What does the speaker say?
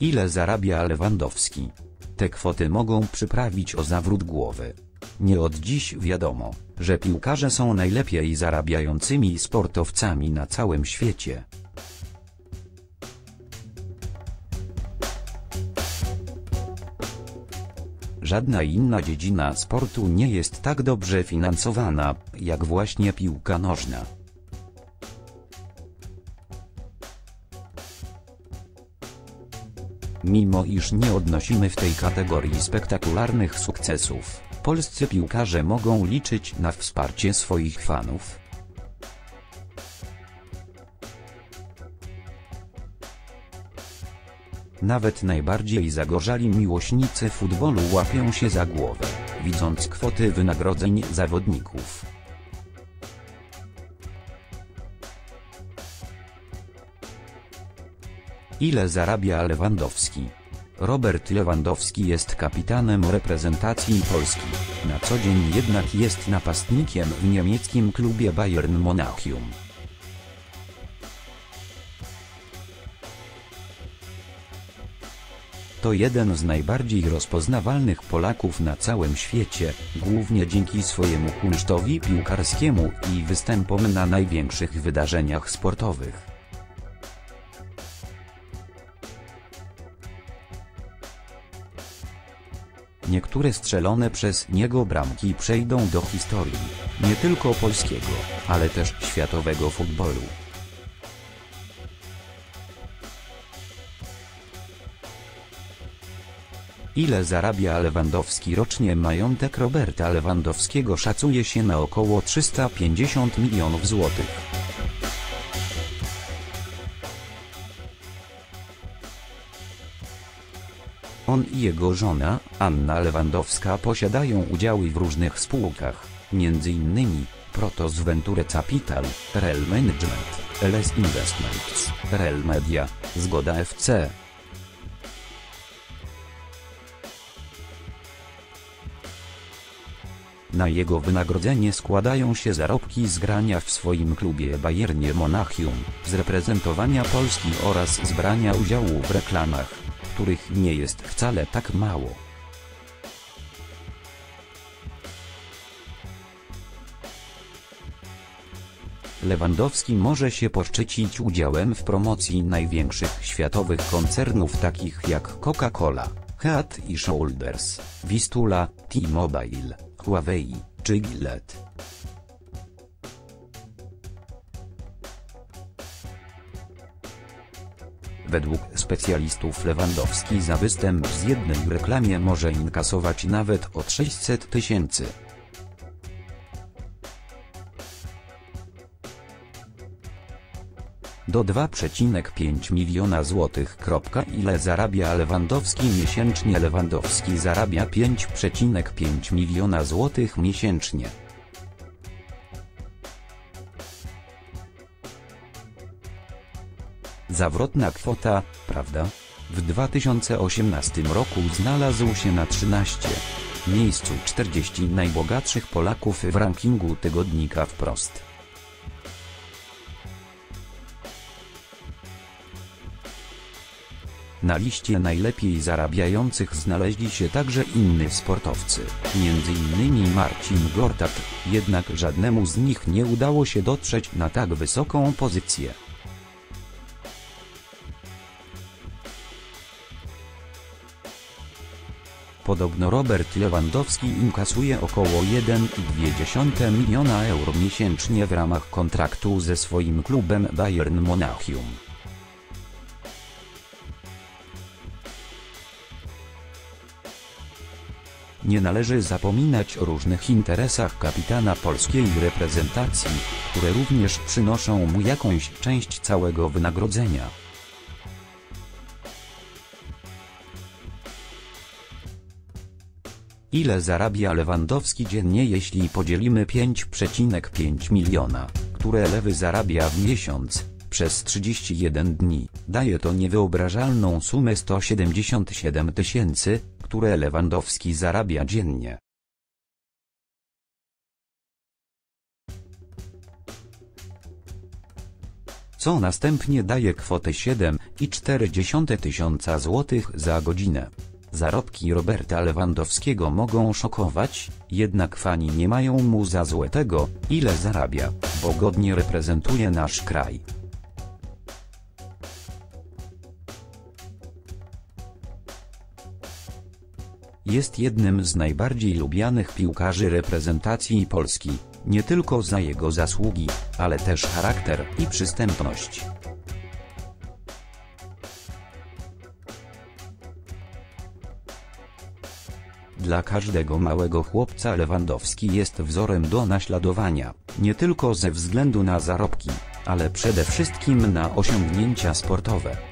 Ile zarabia Lewandowski? Te kwoty mogą przyprawić o zawrót głowy. Nie od dziś wiadomo, że piłkarze są najlepiej zarabiającymi sportowcami na całym świecie. Żadna inna dziedzina sportu nie jest tak dobrze finansowana, jak właśnie piłka nożna. Mimo iż nie odnosimy w tej kategorii spektakularnych sukcesów, polscy piłkarze mogą liczyć na wsparcie swoich fanów. Nawet najbardziej zagorzali miłośnicy futbolu łapią się za głowę, widząc kwoty wynagrodzeń zawodników. Ile zarabia Lewandowski? Robert Lewandowski jest kapitanem reprezentacji Polski, na co dzień jednak jest napastnikiem w niemieckim klubie Bayern Monachium. To jeden z najbardziej rozpoznawalnych Polaków na całym świecie, głównie dzięki swojemu kunsztowi piłkarskiemu i występom na największych wydarzeniach sportowych. Niektóre strzelone przez niego bramki przejdą do historii, nie tylko polskiego, ale też światowego futbolu. Ile zarabia Lewandowski rocznie Majątek Roberta Lewandowskiego szacuje się na około 350 milionów złotych. On i jego żona, Anna Lewandowska posiadają udziały w różnych spółkach, m.in. Protos Venture Capital, Rel Management, LS Investments, Rel Media, Zgoda FC. Na jego wynagrodzenie składają się zarobki z grania w swoim klubie Bayernie Monachium, z reprezentowania Polski oraz z brania udziału w reklamach, których nie jest wcale tak mało. Lewandowski może się poszczycić udziałem w promocji największych światowych koncernów takich jak Coca-Cola, Head i Shoulders, Vistula, T-Mobile, Huawei, czy Gillette. Według specjalistów Lewandowski za występ z jednej reklamie może inkasować nawet od 600 tysięcy. Do 2,5 miliona złotych. Ile zarabia Lewandowski miesięcznie? Lewandowski zarabia 5,5 miliona złotych miesięcznie. Zawrotna kwota, prawda? W 2018 roku znalazł się na 13 miejscu 40 najbogatszych Polaków w rankingu tygodnika wprost. Na liście najlepiej zarabiających znaleźli się także inni sportowcy, m.in. Marcin Gortat, jednak żadnemu z nich nie udało się dotrzeć na tak wysoką pozycję. Podobno Robert Lewandowski inkasuje około 1,2 miliona euro miesięcznie w ramach kontraktu ze swoim klubem Bayern Monachium. Nie należy zapominać o różnych interesach kapitana polskiej reprezentacji, które również przynoszą mu jakąś część całego wynagrodzenia. Ile zarabia Lewandowski dziennie jeśli podzielimy 5,5 miliona, które Lewy zarabia w miesiąc, przez 31 dni, daje to niewyobrażalną sumę 177 tysięcy, które Lewandowski zarabia dziennie. co następnie daje kwotę 7,4 tysiąca złotych za godzinę. Zarobki Roberta Lewandowskiego mogą szokować, jednak fani nie mają mu za złe tego, ile zarabia, bo godnie reprezentuje nasz kraj. Jest jednym z najbardziej lubianych piłkarzy reprezentacji Polski, nie tylko za jego zasługi, ale też charakter i przystępność. Dla każdego małego chłopca Lewandowski jest wzorem do naśladowania, nie tylko ze względu na zarobki, ale przede wszystkim na osiągnięcia sportowe.